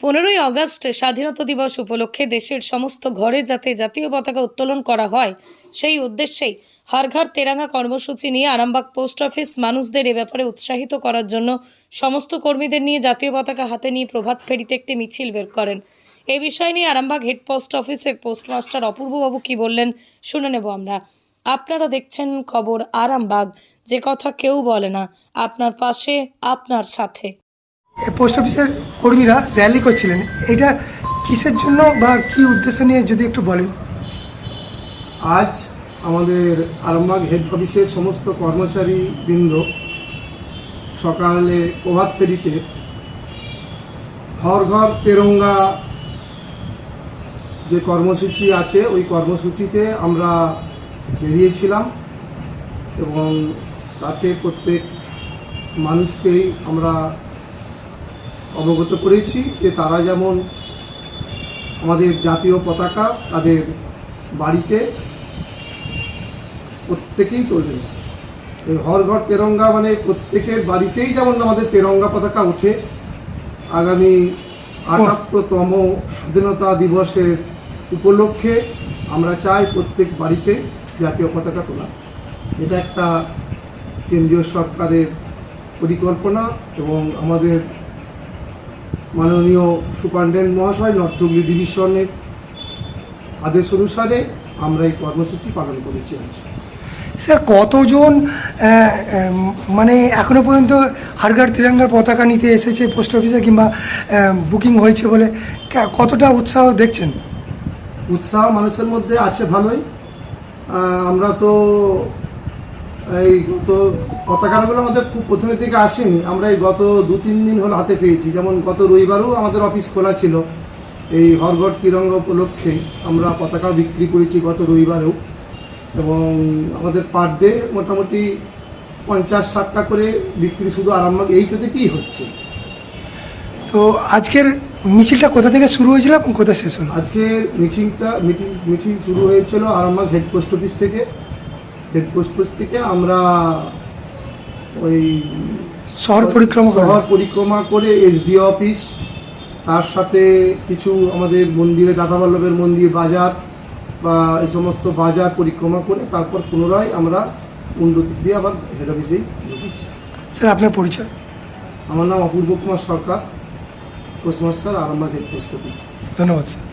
পনেরোই আগস্ট স্বাধীনতা দিবস উপলক্ষে দেশের সমস্ত ঘরে যাতে জাতীয় পতাকা উত্তোলন করা হয়, সেই উদ্দেশ্যেই হারঘার তেরাঙ্গা কর্মসূচি নিয়ে আরামবাগ পোস্ট অফিস মানুষদের এ ব্যাপারে উৎসাহিত করার জন্য সমস্ত কর্মীদের নিয়ে জাতীয় পতাকা হাতে নিয়ে প্রভাত ফেরিতে একটি মিছিল বের করেন। এ বিষয় নিয়ে আরামবাগ হেড পোস্ট অফিসের পোস্টমাস্টার অপূর্ববাবু কি বললেন শুনে নেব আমরা। আপনারা দেখছেন খবর আরামবাগ, যে কথা কেউ বলে না, আপনার পাশে, আপনার সাথে। পোস্ট অফিসের কর্মীরা র্যালি করছিলেন। এটা কিসের জন্য বা কি উদ্দেশ্য নিয়ে যদি একটু বলেন? আজ আমাদের আরামবাগ হেড অফিসের সমস্ত কর্মচারী বৃন্দ সকালে প্রভাত ফেরিতে হর ঘর তেরঙ্গা যে কর্মসূচি আছে, ওই কর্মসূচিতে আমরা বেরিয়েছিলাম এবং তাতে প্রত্যেক মানুষকেই আমরা অবগত করেছি যে তারা যেমন আমাদের জাতীয় পতাকা তাদের বাড়িতে প্রত্যেকেই তোলবেন এই হর ঘর তেরঙ্গা মানে প্রত্যেকের বাড়িতেই যেমন আমাদের তেরঙ্গা পতাকা ওঠে, আগামী আটাত্তরতম স্বাধীনতা দিবসের উপলক্ষে আমরা চাই প্রত্যেক বাড়িতে জাতীয় পতাকা তোলা। এটা একটা কেন্দ্রীয় সরকারের পরিকল্পনা এবং আমাদের মাননীয় সুপারিনটেন্ডেন্ট মহাশয় নর্থ হুগলি ডিভিশনের আদেশ অনুসারে আমরা এই কর্মসূচি পালন করেছি আজ। স্যার কতজন মানে এখনও পর্যন্ত হারগার তিরঙ্গার পতাকা নিতে এসেছে পোস্ট অফিসে কিংবা বুকিং হয়েছে বলে কতটা উৎসাহ দেখছেন? উৎসাহ মানুষের মধ্যে আছে ভালোই। আমরা তো এই তো পতাকাগুলো আমাদের খুব প্রথমের দিকে আসেনি। আমরা এই গত দু তিন দিন হলো হাতে পেয়েছি। যেমন গত রবিবারও আমাদের অফিস খোলা ছিল। এই হরগড় তিরঙ্গা উপলক্ষে আমরা পতাকা বিক্রি করেছি গত রবিবারেও। এবং আমাদের পার ডে মোটামুটি পঞ্চাশ ষাটটা করে বিক্রি শুধু আরামবাগ এইটা থেকেই হচ্ছে। তো আজকের মিছিলটা কোথা থেকে শুরু হয়েছিল এবং কোথায় শেষ হলো? আজকের মিটিংটা মিটিং মিটিং শুরু হয়েছিল আরামবাগ হেড পোস্ট অফিস থেকে। হেড পোস্ট থেকে আমরা ওই শহর পরিক্রমা করা। শহর পরিক্রমা করে এসডিও অফিস তার সাথে কিছু আমাদের মন্দিরে দাদাবল্লভের মন্দির বাজার বা এই সমস্ত বাজার পরিক্রমা করে তারপর পুনরায় আমরা উন্নতি দিয়ে আবার হেড অফিসেই ঢুকেছি। স্যার আপনার পরিচয়? আমার নাম Apurba Kumar Sarkar postmaster Arambagh head post office ধন্যবাদ স্যার।